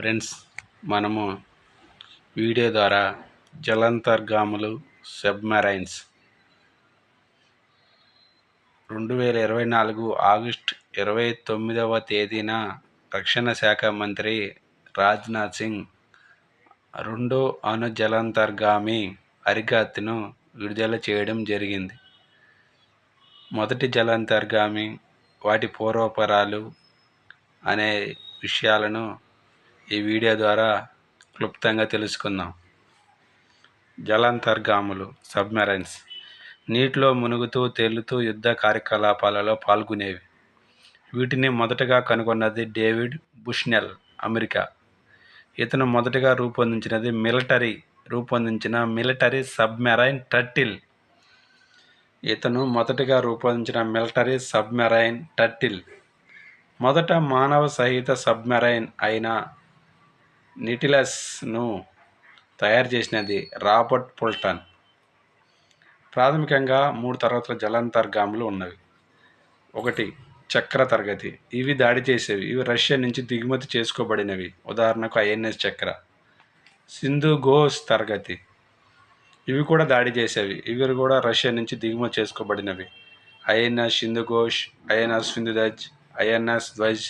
Friends మనము video ద్వారా జలాంతర్గాములు submarines రెండు వేల ఇరవై నాలుగు ఆగస్ట్ ఇరవై తొమ్మిదవ తేదీన రక్షణ శాఖ మంత్రి రాజ్నాథ్ సింగ్ రెండో అణు జలాంతర్గామి అరికత్తును విడుదల చేయడం జరిగింది. మొదటి జలాంతర్గామి వాటి పూర్వపరాలు అనే విషయాలను ఈ వీడియో ద్వారా క్లుప్తంగా తెలుసుకుందాం. జలాంతర్గాములు సబ్మెరైన్స్ నీటిలో మునుగుతూ తేలుతూ యుద్ధ కార్యకలాపాలలో పాల్గొనేవి. వీటిని మొదటగా కనుగొన్నది డేవిడ్ బుష్నెల్ అమెరికా. ఇతను మొదటగా రూపొందించినది మిలిటరీ రూపొందించిన మిలిటరీ సబ్మెరైన్ టర్టిల్ ఇతను మొదటగా రూపొందించిన మిలిటరీ సబ్మెరైన్ టర్టిల్ మొదట మానవ సహిత సబ్మెరైన్ అయిన నిటిలస్ను తయారు చేసినది రాబర్ట్ పుల్టన్. ప్రాథమికంగా మూడు తరగతుల జలాంతర్గాములు ఉన్నవి. ఒకటి చక్ర తరగతి. ఇవి దాడి చేసేవి. ఇవి రష్యా నుంచి దిగుమతి చేసుకోబడినవి. ఉదాహరణకు ఐఎన్ఎస్ చక్ర. సింధు ఘోష్ తరగతి. ఇవి కూడా దాడి చేసేవి. ఇవి కూడా రష్యా నుంచి దిగుమతి చేసుకోబడినవి. INS Sindhughosh INS Sindhudhvaj INS Dhvaj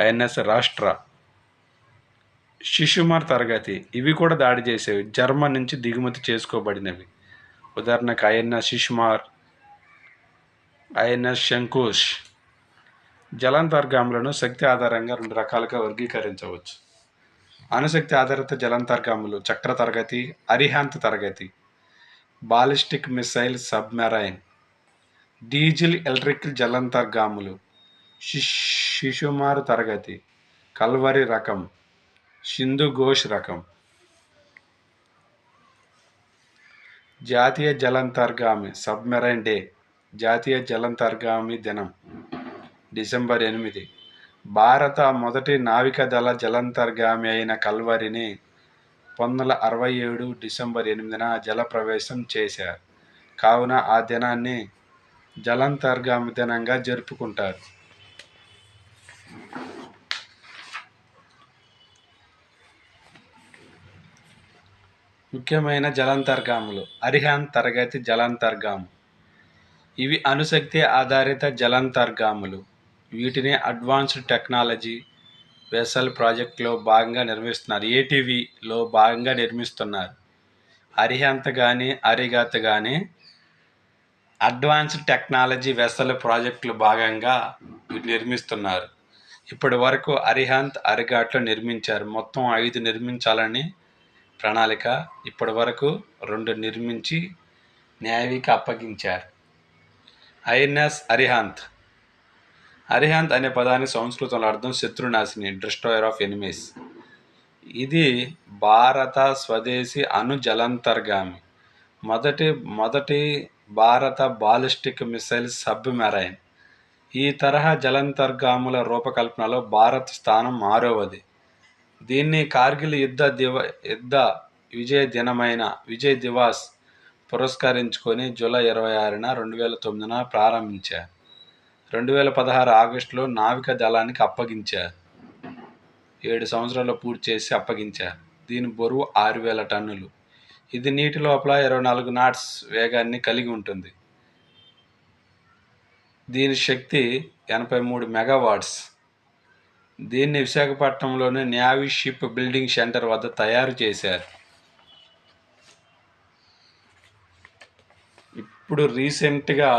INS Rashtra. Shishumar తరగతి ఇవి కూడా దాడి చేసేవి. జర్మన్ నుంచి దిగుమతి చేసుకోబడినవి. ఉదాహరణకు ఐఎన్ఎస్ శిశుమార్ ఐఎన్ఎస్ శంకుష్. జలాంతర్గాములను శక్తి ఆధారంగా రెండు రకాలుగా వర్గీకరించవచ్చు. అణుశక్తి ఆధారిత జలాంతర్గాములు చక్ర తరగతి అరిహాంత్ తరగతి ballistic missile submarine diesel electric జలాంతర్గాములు Shishumar తరగతి కల్వరి రకం సింధు ఘోష్ రకం. జాతీయ జలంతర్గామి సబ్మెరైన్ డే జాతీయ జలంతర్గామి దినం డిసెంబర్ ఎనిమిది. భారత మొదటి నావికాదళ జలంతర్గామి అయిన కల్వరిని పంతొమ్మిది వందల అరవై ఏడు డిసెంబర్ ఎనిమిదిన జలప్రవేశం చేశారు. కావున ఆ దినాన్ని జలంతర్గామి దినంగా జరుపుకుంటారు. ముఖ్యమైన జలాంతర్గాములు. అరిహాన్ తరగతి జలాంతర్గాము. ఇవి అణుశక్తి ఆధారిత జలాంతర్గాములు. వీటిని అడ్వాన్స్డ్ టెక్నాలజీ వెసల్ ప్రాజెక్టులో భాగంగా నిర్మిస్తున్నారు. ఏటీవీలో భాగంగా నిర్మిస్తున్నారు. అరిహంత కానీ అరిగత్ కానీ అడ్వాన్స్డ్ టెక్నాలజీ వెసల్ ప్రాజెక్టులు భాగంగా నిర్మిస్తున్నారు. ఇప్పటి వరకు అరిహంత్ అరిఘాట్లో నిర్మించారు. మొత్తం ఐదు నిర్మించాలని ప్రణాళిక ఇప్పటి వరకు రెండు నిర్మించి నేవీకి అప్పగించారు. ఐఎన్ఎస్ అరిహాంత్. అరిహాంత్ అనే పదాన్ని సంస్కృతంలో అర్థం శత్రునాశిని డిస్ట్రాయర్ ఆఫ్ ఎనిమీస్ ఇది భారత స్వదేశీ అణు జలాంతర్గామి. మొదటి మొదటి భారత బాలిస్టిక్ మిసైల్ సబ్మెరైన్. ఈ తరహా జలాంతర్గాముల రూపకల్పనలో భారత్ స్థానం ఆరవది దీన్ని కార్గిల్ యుద్ధ దివ యుద్ధ విజయ దినమైన విజయ్ దివాస్ పురస్కరించుకొని జూలై ఇరవై ఆరున రెండు వేల తొమ్మిదిన ప్రారంభించారు. రెండు వేల పదహారు ఆగస్టులో నావిక దళానికి అప్పగించారు. ఏడు సంవత్సరాలు పూర్తి చేసి అప్పగించారు. దీని బరువు ఆరు వేల టన్నులు. ఇది నీటి లోపల ఇరవై నాలుగు నాట్స్ వేగాన్ని కలిగి ఉంటుంది. దీని శక్తి ఎనభై మూడు మెగావాట్స్. దీన్ని విశాఖపట్నంలోని న్యావీ షిప్ బిల్డింగ్ సెంటర్ వద్ద తయారు చేశారు. ఇప్పుడు రీసెంట్గా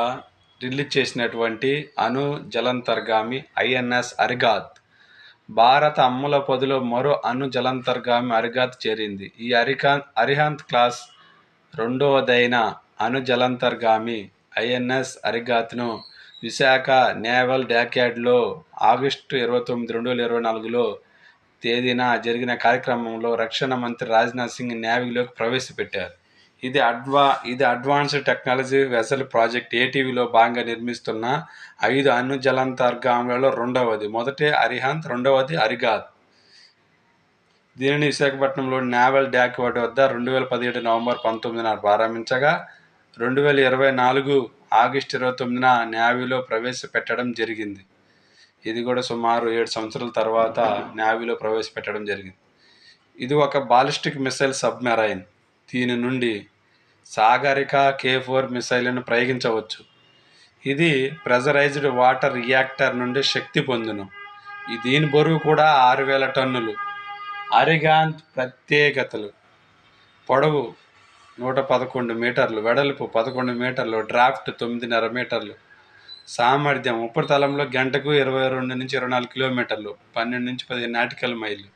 రిలీజ్ చేసినటువంటి అణు జలంతర్గామి ఐఎన్ఎస్ అరిగాత్ భారత అమ్ముల పొదిలో మరో అణు జలంతర్గామి అరిగాత్ చేరింది. ఈ అరికాన్ అరిహాంత్ క్లాస్ రెండవదైన అణు జలంతర్గామి ఐఎన్ఎస్ అరిగాత్ను విశాఖ నేవల్ డాక్యార్డ్లో ఆగస్టు ఇరవై తొమ్మిది రెండు వేల ఇరవై నాలుగులో తేదీన జరిగిన కార్యక్రమంలో రక్షణ మంత్రి రాజ్నాథ్ సింగ్ నేవీలోకి ప్రవేశపెట్టారు. ఇది అడ్వా ఇది అడ్వాన్స్డ్ టెక్నాలజీ వెసల్ ప్రాజెక్ట్ ఏటీవీలో భాగంగా నిర్మిస్తున్న ఐదు అణు జలాంతర్గాములలో రెండవది. మొదటి అరిహంత్ రెండవది అరిగాత్ దీనిని విశాఖపట్నంలోని నేవల్ డాక్వార్డ్ వద్ద రెండు వేల పదిహేడు నవంబర్ పంతొమ్మిదిన ప్రారంభించగా రెండు వేల ఇరవై నాలుగు ఆగస్టు ఇరవై తొమ్మిదిన నేవీలో ప్రవేశపెట్టడం జరిగింది. ఇది కూడా సుమారు ఏడు సంవత్సరాల తర్వాత నేవీలో ప్రవేశపెట్టడం జరిగింది. ఇది ఒక బాలిస్టిక్ మిసైల్ సబ్మెరైన్. దీని నుండి సాగరిక కే ఫోర్ మిసైల్ను ప్రయోగించవచ్చు. ఇది ప్రెజరైజ్డ్ వాటర్ రియాక్టర్ నుండి శక్తి పొందును. దీని బరువు కూడా ఆరు వేల టన్నులు. అరిగాంత్ ప్రత్యేకతలు. పొడవు నూట పదకొండు మీటర్లు వెడల్పు పదకొండు మీటర్లు డ్రాఫ్ట్ తొమ్మిదిన్నర మీటర్లు. సామర్థ్యం ఉపరితలంలో గంటకు ఇరవై రెండు నుంచి ఇరవై నాలుగు కిలోమీటర్లు పన్నెండు నుంచి పదిహేను నాటికల్ మైళ్ళు.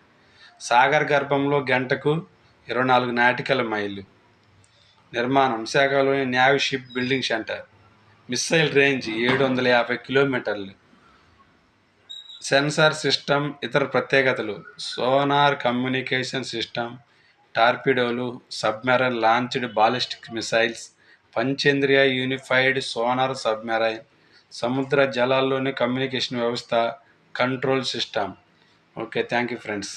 సాగర్ గర్భంలో గంటకు ఇరవై నాలుగు నాటికల్ మైళ్ళు. నిర్మాణం విశాఖలోని navy ship building centre. Missile range ఏడు వందల యాభై కిలోమీటర్లు. సెన్సార్ సిస్టమ్ ఇతర ప్రత్యేకతలు. సోనార్ కమ్యూనికేషన్ సిస్టమ్ టార్పిడోలు submarine launched ballistic missiles పంచేంద్రియ unified sonar submarine సముద్ర జలాల్లోని కమ్యూనికేషన్ వ్యవస్థ control system. Okay thank you friends.